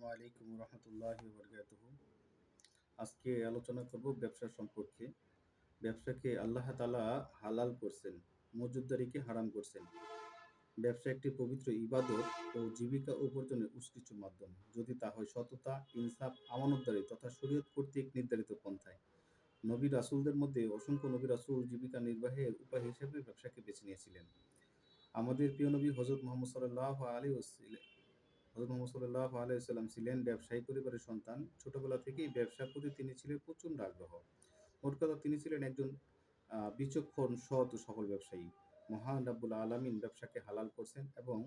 আসসালামু আলাইকুম রহমতুল্লাহ বরকাতুহু। আজকে আলোচনা করব ব্যবসা সম্পর্কে। ব্যবসাকে আল্লাহ তালা হালাল করছেন, মজুদারিকে হারাম করছেন। ব্যবসা একটি পবিত্র ইবাদত ও জীবিকা উপার্জনের উৎকৃষ্ট মাধ্যম। যদি তা হয় সততা, ইনসাফ, আমানতদারি তথা শরীয়ত কর্তৃক নির্ধারিত পন্থায়। নবী রাসুলদের মধ্যে অসংখ্য নবী রাসুল জীবিকা নির্বাহের উপায় হিসেবে ব্যবসাকে বেছে নিয়েছিলেন। আমাদের প্রিয় নবী হজরত মোহাম্মদ সাল্লাহ আলী হজরত মোহাম্মদ সাল্লাহ আলাইসাল্লাম ছিলেন ব্যবসায়ী পরিবারের সন্তান। ছোটবেলা থেকেই ব্যবসার প্রতি তিনি ছিলেন প্রচণ্ড আগ্রহ। মোট কথা তিনি ছিলেন একজন বিচক্ষণ, সৎ ও সফল ব্যবসায়ী। মহান রাব্বুল আলমিন ব্যবসাকে হালাল করছেন এবং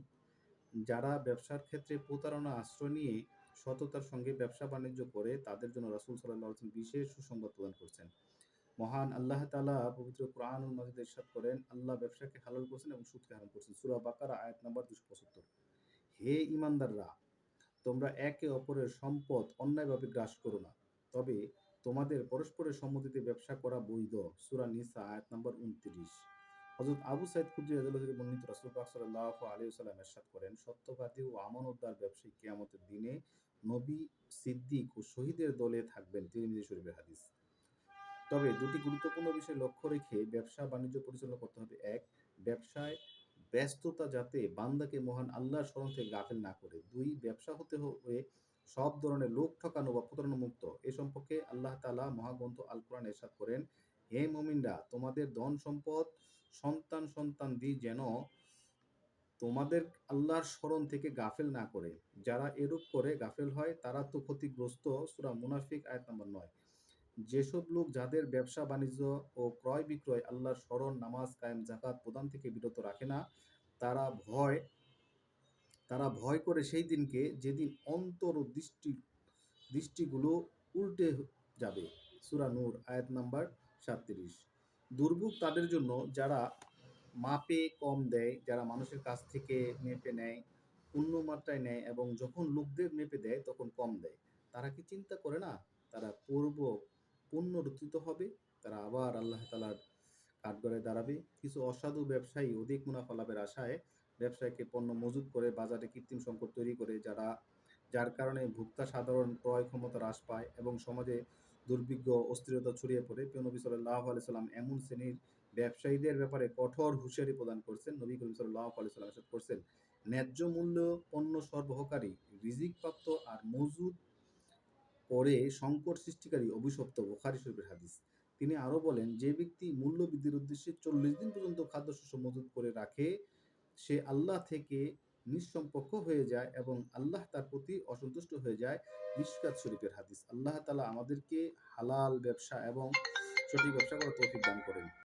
যারা ব্যবসার ক্ষেত্রে প্রতারণা, আশ্রয় নিয়ে সততার সঙ্গে ব্যবসা বাণিজ্য করে, তাদের জন্য রাসুল সাল্লাহ বিশেষ সুসংবাদ প্রদান করছেন। মহান আল্লাহ তালা পবিত্র কোরআনুল মাজিদ ইরশাদ করেন, আল্লাহ ব্যবসাকে হালাল করছেন এবং সুদকে হারাম করছেন। সুরা বাকারা আয়াত নাম্বার দুশো পঁচাত্তর। হে ইমানদাররা, তোমরা একে অপরের সম্পদ অন্যায়ভাবে গ্রাস করো না। তবে তোমাদের পরস্পরের সম্মতিতে ব্যবসা করা বৈধ। সুরা নিসা, আয়াত নম্বর উনত্রিশ। হজরত আবু সাইদ খুদ্রি থেকে বর্ণিত রাসুল আলী সাল্লাম এরশাদ করেন, সত্যবাদী ও আমানতদার ব্যবসায়ী কেয়ামতের দিনে নবী সিদ্দিক ও শহীদের দলে থাকবেন। তিরমিজি শরীফের হাদিস। তবে দুটি গুরুত্বপূর্ণ বিষয় লক্ষ্য রেখে ব্যবসা বাণিজ্য পরিচালনা করতে হবে। এক, ব্যবসায় ব্যস্ততা যাতে বান্দাকে মহান আল্লাহর স্মরণ থেকে গাফেল না করে। দুই, ব্যবসা হতে হয়ে সব ধরনের লোক ঠকানো বা প্রতারণা মুক্ত। এ সম্পর্কে আল্লাহ তালা মহাগ্রন্থ আল কোরআন এরশাদ করেন, হে মমিনরা, তোমাদের ধন সম্পদ সন্তান সন্তান দি যেন তোমাদের আল্লাহর স্মরণ থেকে গাফেল না করে। যারা এরূপ করে গাফেল হয়, তারা তো ক্ষতিগ্রস্ত। সুরা মুনাফিক, আয়াত নম্বর নয়। যেসব লোক যাদের ব্যবসা, বাণিজ্য ও ক্রয় বিক্রয় আল্লাহর স্মরণ, নামাজ কায়েম জাকাত প্রদান থেকে বিরত রাখে না, তারা ভয় তারা ভয় করে সেই দিনকে যেদিন অন্তর দৃষ্টি, দৃষ্টিগুলো উল্টে যাবে। সুরা নূর, আয়াত নাম্বার সাতত্রিশ। দুর্ভোগ তাদের জন্য যারা মাপে কম দেয়, যারা মানুষের কাছ থেকে মেপে নেয় পূর্ণ মাত্রায় নেয় এবং যখন লোকদের মেপে দেয়, তখন কম দেয়। তারা কি চিন্তা করে না? তারা পূর্ব পুনরুত্থিত হবে, তারা আবার আল্লাহ তালার কাঠগড়ে দাঁড়াবে। কিছু অসাধু ব্যবসায়ী অধিক মুনাফা লাভের আশায় ব্যবসায়ীকে পণ্য মজুত করে বাজারে কৃত্রিম সংকট তৈরি করে, যারা, যার কারণে ভোক্তা সাধারণ ক্রয় ক্ষমতা হ্রাস পায় এবং সমাজে দুর্ভিক্ষ, অস্থিরতা ছড়িয়ে পড়ে। প্রিয় নবী সাল্লাহ সাল্লাম এমন শ্রেণির ব্যবসায়ীদের ব্যাপারে কঠোর হুঁশিয়ারি প্রদান করছেন। নবী করিম সাল্লাহ সাল্লাম করছেন, ন্যায্য মূল্য পণ্য সরবরাহকারী রিজিক প্রাপ্ত আর মজুদ পরে সংকট সৃষ্টিকারী অভিশপ্ত বোখারি শরীফের হাদিস। তিনি আরও বলেন, যে ব্যক্তি মূল্য বৃদ্ধির উদ্দেশ্যে চল্লিশ দিন পর্যন্ত খাদ্যশস্য মজুত করে রাখে, সে আল্লাহ থেকে নিঃসম্পর্ক হয়ে যায় এবং আল্লাহ তার প্রতি অসন্তুষ্ট হয়ে যায়। নিষ্কাত শরীফের হাদিস। আল্লাহ তালা আমাদেরকে হালাল ব্যবসা এবং সঠিক ব্যবসা করার তৌফিক দান করেন।